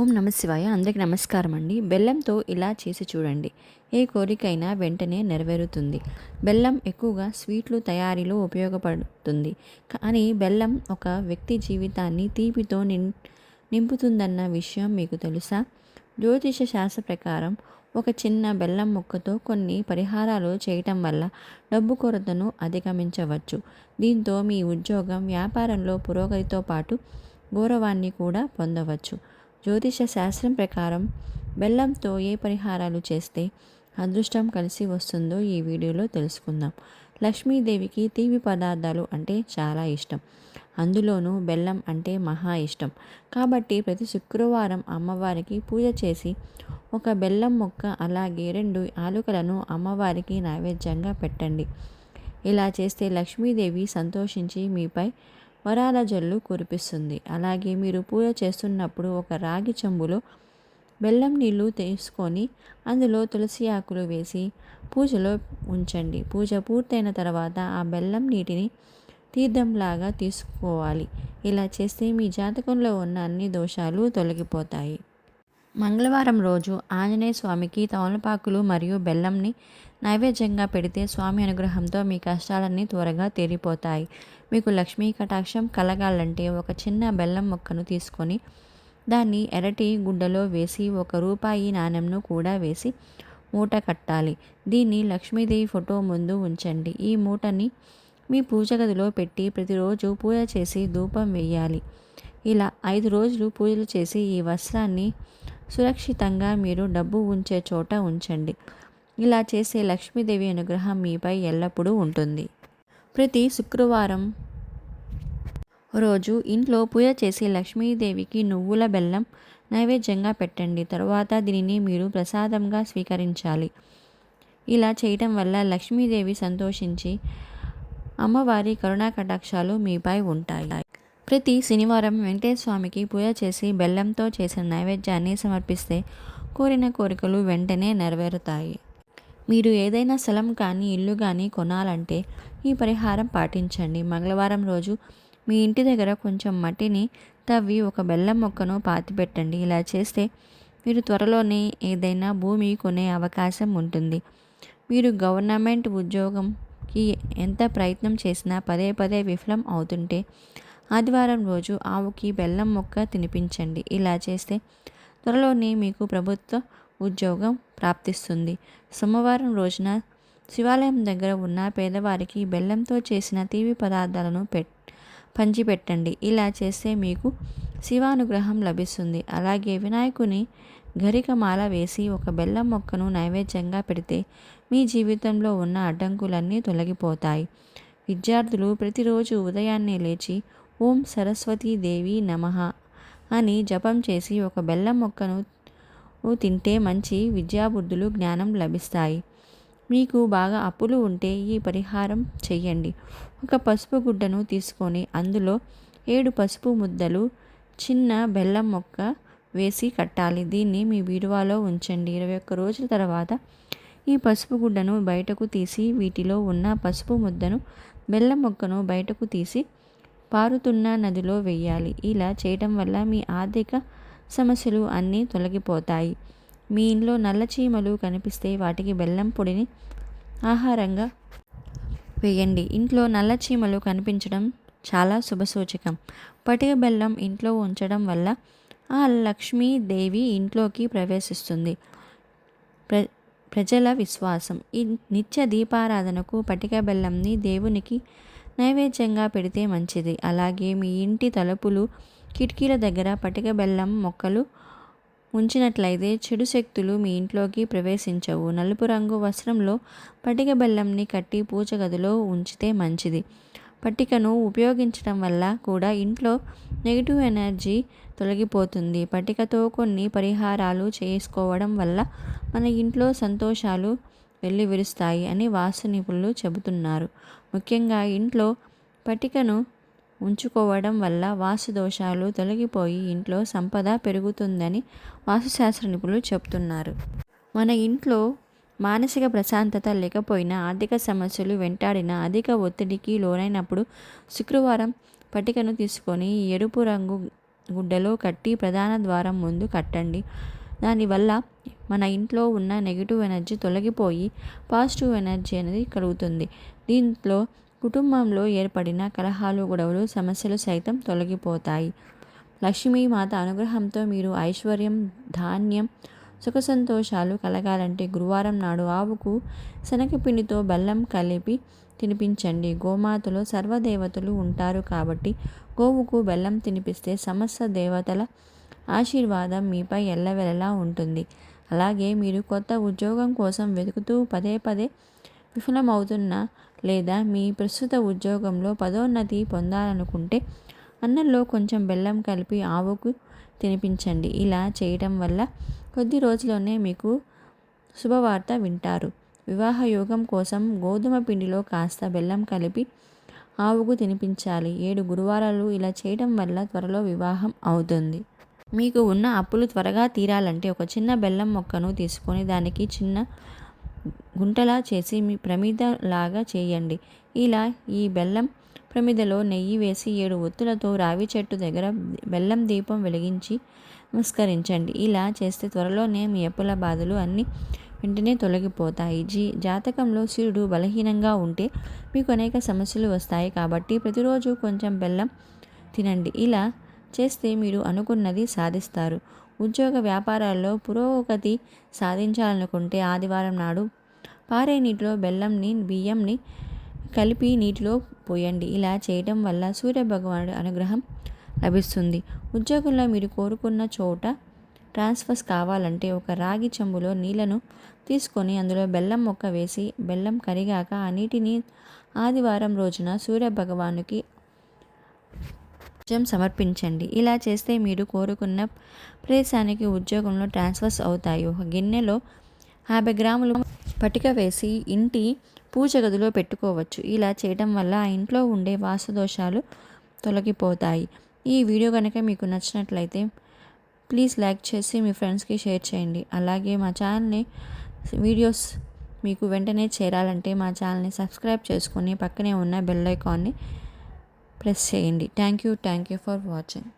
ఓం నమశివాయ అందరికి నమస్కారం అండి బెల్లంతో ఇలా చేసి చూడండి. ఏ కోరికైనా వెంటనే నెరవేరుతుంది. బెల్లం ఎక్కువగా స్వీట్లు తయారీలో ఉపయోగపడుతుంది. కానీ బెల్లం ఒక వ్యక్తి జీవితాన్ని తీపితో నిం నింపుతుందన్న విషయం మీకు తెలుసా? జ్యోతిష శాస్త్ర ప్రకారం ఒక చిన్న బెల్లం ముక్కతో కొన్ని పరిహారాలు చేయటం వల్ల డబ్బు కొరతను అధిగమించవచ్చు. దీంతో మీ ఉద్యోగం వ్యాపారంలో పురోగతితో పాటు గౌరవాన్ని కూడా పొందవచ్చు. జ్యోతిష శాస్త్రం ప్రకారం బెల్లంతో ఏ పరిహారాలు చేస్తే అదృష్టం కలిసి వస్తుందో ఈ వీడియోలో తెలుసుకుందాం. లక్ష్మీదేవికి తీపి పదార్థాలు అంటే చాలా ఇష్టం. అందులోనూ బెల్లం అంటే మహా ఇష్టం. కాబట్టి ప్రతి శుక్రవారం అమ్మవారికి పూజ చేసి ఒక బెల్లం మొక్క అలాగే రెండు ఆలుకలను అమ్మవారికి నైవేద్యంగా పెట్టండి. ఇలా చేస్తే లక్ష్మీదేవి సంతోషించి మీపై వరాల జల్లు కురిపిస్తుంది. అలాగే మీరు పూజ చేస్తున్నప్పుడు ఒక రాగి చెంబులో బెల్లం నీళ్ళు తీసుకొని అందులో తులసి ఆకులు వేసి పూజలో ఉంచండి. పూజ పూర్తయిన తర్వాత ఆ బెల్లం నీటిని తీర్థంలాగా తీసుకోవాలి. ఇలా చేస్తే మీ జాతకంలో ఉన్న అన్ని దోషాలు తొలగిపోతాయి. మంగళవారం రోజు ఆంజనేయ స్వామికి తమలపాకులు మరియు బెల్లంని నైవేద్యంగా పెడితే స్వామి అనుగ్రహంతో మీ కష్టాలన్నీ త్వరగా తీరిపోతాయి. మీకు లక్ష్మీ కటాక్షం కలగాలంటే ఒక చిన్న బెల్లం మొక్కను తీసుకొని దాన్ని ఎరటి గుడ్డలో వేసి ఒక రూపాయి నాణెంను కూడా వేసి మూట కట్టాలి. దీన్ని లక్ష్మీదేవి ఫోటో ముందు ఉంచండి. ఈ మూటని మీ పూజ గదిలో పెట్టి ప్రతిరోజు పూజ చేసి ధూపం వేయాలి. ఇలా ఐదు రోజులు పూజలు చేసి ఈ వస్త్రాన్ని సురక్షితంగా మీరు డబ్బు ఉంచే చోట ఉంచండి. ఇలా చేసే లక్ష్మీదేవి అనుగ్రహం మీపై ఎల్లప్పుడూ ఉంటుంది. ప్రతి శుక్రవారం రోజు ఇంట్లో పూజ చేసి లక్ష్మీదేవికి నువ్వుల బెల్లం నైవేద్యంగా పెట్టండి. తర్వాత దీనిని మీరు ప్రసాదంగా స్వీకరించాలి. ఇలా చేయటం వల్ల లక్ష్మీదేవి సంతోషించి అమ్మవారి కరుణా కటాక్షాలు మీపై ఉంటాయి. ప్రతి శనివారం వెంకటేశ్వర స్వామికి పూజ చేసి బెల్లంతో చేసిన నైవేద్యాన్ని సమర్పిస్తే కోరిన కోరికలు వెంటనే నెరవేరుతాయి. మీరు ఏదైనా స్థలం కానీ ఇల్లు కానీ కొనాలంటే ఈ పరిహారం పాటించండి. మంగళవారం రోజు మీ ఇంటి దగ్గర కొంచెం మట్టిని తవ్వి ఒక బెల్లం మొక్కను పాతిపెట్టండి. ఇలా చేస్తే మీరు త్వరలోనే ఏదైనా భూమి కొనే అవకాశం ఉంటుంది. మీరు గవర్నమెంట్ ఉద్యోగంకి ఎంత ప్రయత్నం చేసినా పదే పదే విఫలం అవుతుంటే ఆదివారం రోజు ఆవుకి బెల్లం మొక్క తినిపించండి. ఇలా చేస్తే త్వరలోనే మీకు ప్రభుత్వ ఉద్యోగం ప్రాప్తిస్తుంది. సోమవారం రోజున శివాలయం దగ్గర ఉన్న పేదవారికి బెల్లంతో చేసిన తీపి పదార్థాలను పెట్ పంచిపెట్టండి. ఇలా చేస్తే మీకు శివానుగ్రహం లభిస్తుంది. అలాగే వినాయకుని గరిక మాల వేసి ఒక బెల్లం మొక్కను నైవేద్యంగా పెడితే మీ జీవితంలో ఉన్న అడ్డంకులన్నీ తొలగిపోతాయి. విద్యార్థులు ప్రతిరోజు ఉదయాన్నే లేచి ఓం సరస్వతీ దేవి నమః అని జపం చేసి ఒక బెల్లం మొక్కను తింటే మంచి విద్యాబుద్ధులు జ్ఞానం లభిస్తాయి. మీకు బాగా అప్పులు ఉంటే ఈ పరిహారం చెయ్యండి. ఒక పసుపు గుడ్డను తీసుకొని అందులో ఏడు పసుపు ముద్దలు చిన్న బెల్లం మొక్క వేసి కట్టాలి. దీన్ని మీ బీరువాలో ఉంచండి. ఇరవై ఒక్క రోజుల తర్వాత ఈ పసుపు గుడ్డను బయటకు తీసి వీటిలో ఉన్న పసుపు ముద్దను బెల్లం మొక్కను బయటకు తీసి పారుతున్న నదిలో వెయ్యాలి ఇలా చేయటం వల్ల మీ ఆర్థిక సమస్యలు అన్నీ తొలగిపోతాయి. మీ ఇంట్లో నల్ల చీమలు కనిపిస్తే వాటికి బెల్లం పొడిని ఆహారంగా వేయండి. ఇంట్లో నల్ల చీమలు కనిపించడం చాలా శుభసూచకం. పటిక బెల్లం ఇంట్లో ఉంచడం వల్ల ఆ లక్ష్మీదేవి ఇంట్లోకి ప్రవేశిస్తుంది. ప్ర ప్రజల విశ్వాసం. ఈ నిత్య దీపారాధనకు పటిక బెల్లంని దేవునికి నైవేద్యంగా పెడితే మంచిది. అలాగే మీ ఇంటి తలుపులు కిటికీల దగ్గర పటిక బెల్లం మొక్కలు ఉంచినట్లయితే చెడు శక్తులు మీ ఇంట్లోకి ప్రవేశించవు. నలుపు రంగు వస్త్రంలో పటిక బెల్లంని కట్టి పూజ గదిలో ఉంచితే మంచిది. పట్టికను ఉపయోగించడం వల్ల కూడా ఇంట్లో నెగిటివ్ ఎనర్జీ తొలగిపోతుంది. పట్టికతో కొన్ని పరిహారాలు చేసుకోవడం వల్ల మన ఇంట్లో సంతోషాలు వెళ్ళి విరుస్తాయి అని వాస్తు నిపుణులు చెబుతున్నారు. ముఖ్యంగా ఇంట్లో పట్టికను ఉంచుకోవడం వల్ల వాస్తు దోషాలు తొలగిపోయి ఇంట్లో సంపద పెరుగుతుందని వాస్తుశాస్త్ర నిపుణులు చెప్తున్నారు మన ఇంట్లో మానసిక ప్రశాంతత లేకపోయినా ఆర్థిక సమస్యలు వెంటాడిన అధిక ఒత్తిడికి లోనైనప్పుడు శుక్రవారం పట్టికను తీసుకొని ఎరుపు రంగు గుడ్డలో కట్టి ప్రధాన ద్వారం ముందు కట్టండి. దానివల్ల మన ఇంట్లో ఉన్న నెగిటివ్ ఎనర్జీ తొలగిపోయి పాజిటివ్ ఎనర్జీ అనేది కలుగుతుంది. దీంట్లో కుటుంబంలో ఏర్పడిన కలహాలు గొడవలు సమస్యలు సైతం తొలగిపోతాయి. లక్ష్మీమాత అనుగ్రహంతో మీరు ఐశ్వర్యం ధాన్యం సుఖ సంతోషాలు కలగాలంటే గురువారం నాడు ఆవుకు శనగపిండితో బెల్లం కలిపి తినిపించండి. గోమాతలో సర్వదేవతలు ఉంటారు కాబట్టి గోవుకు బెల్లం తినిపిస్తే సమస్త దేవతల ఆశీర్వాదం మీపై ఎల్లవెల్లలా ఉంటుంది. అలాగే మీరు కొత్త ఉద్యోగం కోసం వెతుకుతూ పదే పదే విఫలమవుతున్న లేదా మీ ప్రస్తుత ఉద్యోగంలో పదోన్నతి పొందాలనుకుంటే అన్నంలో కొంచెం బెల్లం కలిపి ఆవుకు తినిపించండి. ఇలా చేయటం వల్ల కొద్ది రోజుల్లోనే మీకు శుభవార్త వింటారు. వివాహ యోగం కోసం గోధుమ పిండిలో కాస్త బెల్లం కలిపి ఆవుకు తినిపించాలి. ఏడు గురువారాలు ఇలా చేయడం వల్ల త్వరలో వివాహం అవుతుంది. మీకు ఉన్న అప్పులు త్వరగా తీరాలంటే ఒక చిన్న బెల్లం మొక్కను తీసుకొని దానికి చిన్న గుంటలా చేసి మీ ప్రమిద లాగా చేయండి. ఇలా ఈ బెల్లం ప్రమిదలో నెయ్యి వేసి ఏడు ఒత్తులతో రావి చెట్టు దగ్గర బెల్లం దీపం వెలిగించి నమస్కరించండి. ఇలా చేస్తే త్వరలోనే మీ అప్పుల బాధలు అన్నీ వెంటనే తొలగిపోతాయి. జీ జాతకంలో సూర్యుడు బలహీనంగా ఉంటే మీకు అనేక సమస్యలు వస్తాయి కాబట్టి ప్రతిరోజు కొంచెం బెల్లం తినండి. ఇలా చేస్తే మీరు అనుకున్నది సాధిస్తారు. ఉద్యోగ వ్యాపారాల్లో పురోగతి సాధించాలనుకుంటే ఆదివారం నాడు పారే నీటిలో బెల్లంని బియ్యంని కలిపి నీటిలో పోయండి. ఇలా చేయడం వల్ల సూర్యభగవానుడి అనుగ్రహం లభిస్తుంది. ఉద్యోగంలో మీరు కోరుకున్న చోట ట్రాన్స్ఫర్స్ కావాలంటే ఒక రాగి చెంబులో నీళ్ళను తీసుకొని అందులో బెల్లం మొక్క వేసి బెల్లం కరిగాక ఆ నీటిని ఆదివారం రోజున సూర్య ఉద్యోగం సమర్పించండి. ఇలా చేస్తే మీరు కోరుకున్న ప్రదేశానికి ఉద్యోగంలో ట్రాన్స్ఫర్స్ అవుతాయి. ఒక గిన్నెలో యాభై గ్రాములు పటిక వేసి ఇంటి పూజ గదిలో పెట్టుకోవచ్చు. ఇలా చేయడం వల్ల ఆ ఇంట్లో ఉండే వాసుదోషాలు తొలగిపోతాయి. ఈ వీడియో కనుక మీకు నచ్చినట్లయితే ప్లీజ్ లైక్ చేసి మీ ఫ్రెండ్స్కి షేర్ చేయండి. అలాగే మా ఛానల్ని వీడియోస్ మీకు వెంటనే చేరాలంటే మా ఛానల్ని సబ్స్క్రైబ్ చేసుకొని పక్కనే ఉన్న బెల్ ఐకాన్ని ప్రెస్ చేయండి. Thank you thank you for watching.